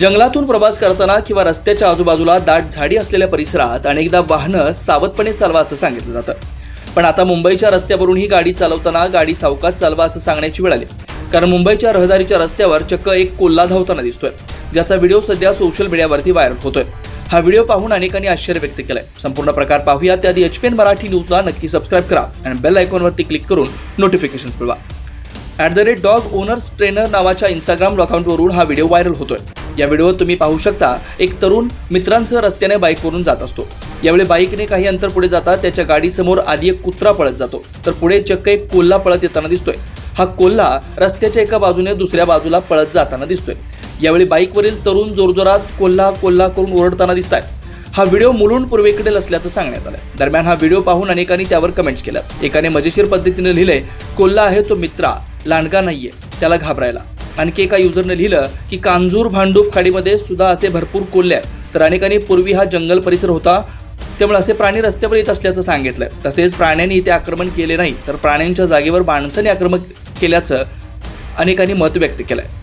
जंगलातून प्रवास करताना किंवा रस्त्याच्या आजूबाजूला दाट झाडी असलेल्या परिसरात अनेकदा वाहनं सावधपणे चालवा असं सांगितलं जातं. पण आता मुंबईच्या रस्त्यावरून ही गाडी चालवताना गाडी सावकाश चालवा असं सांगण्याची वेळ आली. कारण मुंबईच्या रहदारीच्या रस्त्यावर चक्क एक कोल्हा धावताना दिसतोय ज्याचा व्हिडिओ सध्या सोशल मीडियावरती व्हायरल होतोय. हा व्हिडिओ पाहून अनेकांनी आश्चर्य व्यक्त केलंय. संपूर्ण प्रकार पाहूया त्याआधी एच पी एन मराठी न्यूजला नक्की सबस्क्राईब करा आणि बेल आयकॉनवरती क्लिक करून नोटिफिकेशन मिळवा. At the rate dog owners trainer नावाच्या इंस्टाग्राम अकाउंटवरून हा व्हिडिओ व्हायरल होतोय. या व्हिडिओत तुम्ही पाहू शकता. एक तरुण मित्रांसह रस्त्याने बाईकवरून जात असतो. यावेळी बाईकने काही अंतर पुढे जाता त्याच्या गाडीसमोर आधी एक कुत्रा पळत जातो. तर पुढे चक्क एक कोल्हा पळत येताना दिसतोय. हा कोल्हा रस्त्याच्या एका बाजूने दुसऱ्या बाजूला पळत जाताना दिसतोय. यावेळी बाईकवरील तरुण जोरजोरात कोल्हा कोल्हा करून ओरडताना दिसत हा व्हिडिओ मुलून पूर्वेकडील असल्याचं सांगण्यात आलं दरम्यान हा व्हिडिओ पाहून अनेकांनी त्यावर कमेंट्स केल्या एकाने मजेशीर पद्धतीने लिहिले कोल्हा आहे तो मित्रा लांडगा नाहीये. त्याला घाबरायला. आणखी एका युजरनं लिहिलं की कांजूर भांडूप खाडीमध्ये सुद्धा असे भरपूर कोल्हे आहेत. तर अनेकांनी पूर्वी हा जंगल परिसर होता त्यामुळे असे प्राणी रस्त्यावर येत असल्याचं सांगितलंय. तसेच प्राण्यांनी इथे आक्रमण केले नाही तर प्राण्यांच्या जागेवर माणसाने आक्रमण केल्याचं अनेकांनी मत व्यक्त केलं आहे